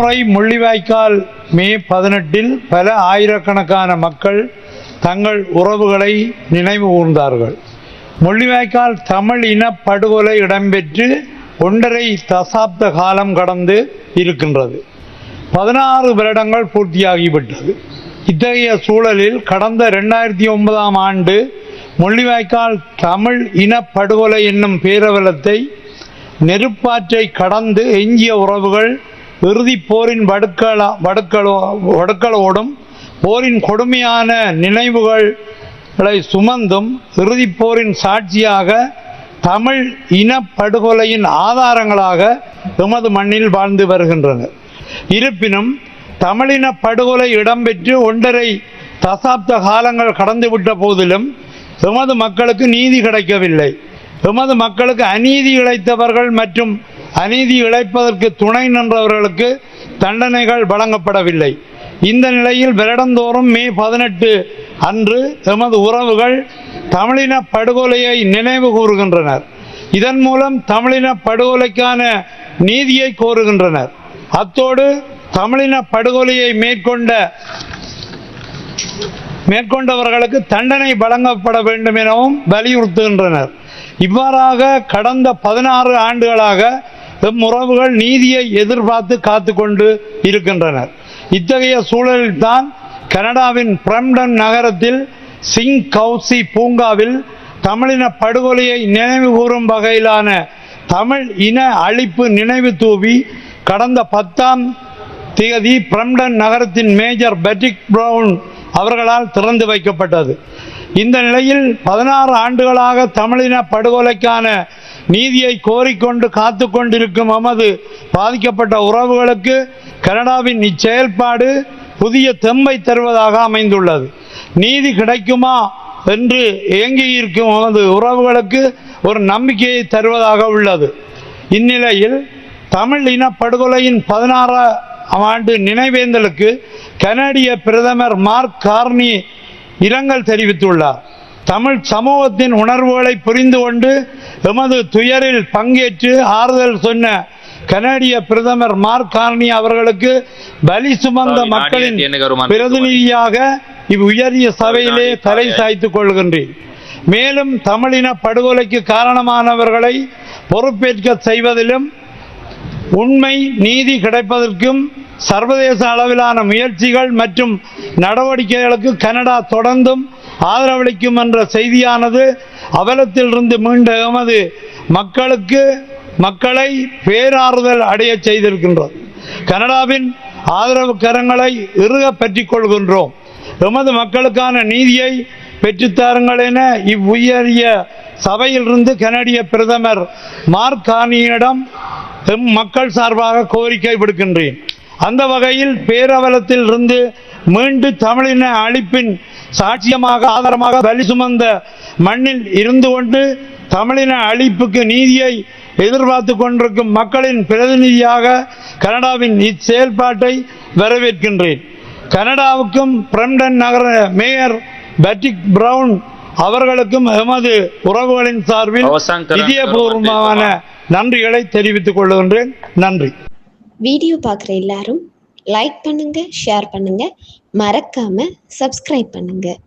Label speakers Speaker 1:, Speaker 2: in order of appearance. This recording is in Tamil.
Speaker 1: முறை முள்ளிவாய்க்கால் மே பதினெட்டில் பல ஆயிரக்கணக்கான மக்கள் தங்கள் உறவுகளை நினைவு கூர்ந்தார்கள். முள்ளிவாய்க்கால் தமிழ் இன படுகொலை இடம்பெற்று ஒன்றரை தசாப்த காலம் கடந்து இருக்கின்றது. பதினாறு வருடங்கள் பூர்த்தியாகிவிட்டது. இத்தகைய சூழலில் கடந்த இரண்டாயிரத்தி ஒன்பதாம் ஆண்டு முள்ளிவாய்க்கால் தமிழ் இன படுகொலை என்னும் பேரவலத்தை நெருப்பாற்றை கடந்து எஞ்சிய உறவுகள் இறுதிப் போரின் வடுக்கள வடுக்களோ வடுக்களோடும் போரின் கொடுமையான நினைவுகளை சுமந்தும் இறுதிப் போரின் சாட்சியாக தமிழ் இனப்படுகொலையின் ஆதாரங்களாக எமது மண்ணில் வாழ்ந்து வருகின்றனர் இருப்பினும் தமிழின படுகொலை இடம்பெற்று ஒன்றரை தசாப்த காலங்கள் கடந்துவிட்ட போதிலும் எமது மக்களுக்கு நீதி கிடைக்கவில்லை. எமது மக்களுக்கு அநீதி இழைத்தவர்கள் மற்றும் அநீதி இழைப்பதற்கு துணை நின்றவர்களுக்கு தண்டனைகள் வழங்கப்படவில்லை. இந்த நிலையில் வருடந்தோறும் மே பதினெட்டு அன்று எமது உறவுகள் தமிழின படுகொலையை நினைவு கூறுகின்றனர். இதன் மூலம் தமிழின படுகொலைக்கான நீதியை கோருகின்றனர். அத்தோடு தமிழின படுகொலையை மேற்கொண்ட மேற்கொண்டவர்களுக்கு தண்டனை வழங்கப்பட வேண்டும் எனவும் வலியுறுத்துகின்றனர். இவ்வாறாக கடந்த பதினாறு ஆண்டுகளாக எம் உறவுகள் நீதியை எதிர்பார்த்து காத்து கொண்டு இருக்கின்றனர். இத்தகைய சூழலில்தான் கனடாவின் பிரம்டன் நகரத்தில் சிங் கவுசி பூங்காவில் தமிழின படுகொலையை நினைவு கூறும் வகையிலான தமிழ் இன அழிப்பு நினைவு தூவி கடந்த பத்தாம் தேதி பிரம்டன் நகரத்தின் மேஜர் பெட்டிக் பிரவுன் அவர்களால் திறந்து வைக்கப்பட்டது. இந்த நிலையில் பதினாறு ஆண்டுகளாக தமிழின படுகொலைக்கான நீதியை கோரிக்கொண்டு காத்து கொண்டிருக்கும் நமது பாதிக்கப்பட்ட உறவுகளுக்கு கனடாவின் இச்செயல்பாடு புதிய தெம்பை தருவதாக அமைந்துள்ளது. நீதி கிடைக்குமா என்று இயங்கியிருக்கும் நமது உறவுகளுக்கு ஒரு நம்பிக்கையை தருவதாக உள்ளது. இந்நிலையில் தமிழ் இன படுகொலையின் பதினாறாம் ஆண்டு நினைவேந்தலுக்கு கனடிய பிரதமர் மார்க் கார்னி இரங்கல் தெரிவித்துள்ளார். தமிழ் சமூகத்தின் உணர்வுகளை புரிந்து கொண்டு எமது துயரில் பங்கேற்று ஆறுதல் சொன்ன கனடிய பிரதமர் மார்க் கார்னி அவர்களுக்கு பலி சுமந்த மக்களின் பிரதிநிதியாக இவ் உயரிய சபையிலே தலை சாய்த்துக் கொள்கின்றேன். மேலும் தமிழின படுகொலைக்கு காரணமானவர்களை பொறுப்பேற்க செய்வதிலும் உண்மை நீதி கிடைப்பதற்கும் சர்வதேச அளவிலான முயற்சிகள் மற்றும் நடவடிக்கைகளுக்கு கனடா தொடர்ந்தும் ஆதரவளிக்கும் என்ற செய்தியானது அவலத்திலிருந்து மீண்ட எமது மக்களுக்கு மக்களை பேராறுதல் அடைய செய்திருக்கின்றது. கனடாவின் ஆதரவு கரங்களை இறுக பற்றிக் கொள்கின்றோம் எமது மக்களுக்கான நீதியை பெற்றுத்தாருங்கள் என இவ்வுயரிய சபையிலிருந்து கனடிய பிரதமர் மார்க் கானியிடம் எம் மக்கள் சார்பாக கோரிக்கை விடுக்கின்றேன். அந்த வகையில் பேரவலத்தில் இருந்து மீண்டு தமிழின அழிப்பின் சாட்சியமாக ஆதாரமாக பலி சுமந்த மண்ணில் இருந்து கொண்டு தமிழின அழிப்புக்கு நீதியை எதிர்பார்த்து கொண்டிருக்கும் மக்களின் பிரதிநிதியாக கனடாவின் இச்செயல்பாட்டை வரவேற்கின்றேன். கனடாவுக்கும் பிரம்டன் நகர மேயர் பட்டிக் பிரவுன் அவர்களுக்கும் எமது உறவுகளின் சார்பில் இதயபூர்வமான நன்றிகளை தெரிவித்துக் கொள்கின்றேன். நன்றி.
Speaker 2: வீடியோ பார்க்குற எல்லாரும் லைக் பண்ணுங்கள் ஷேர் பண்ணுங்கள் மறக்காமல் சப்ஸ்கிரைப் பண்ணுங்கள்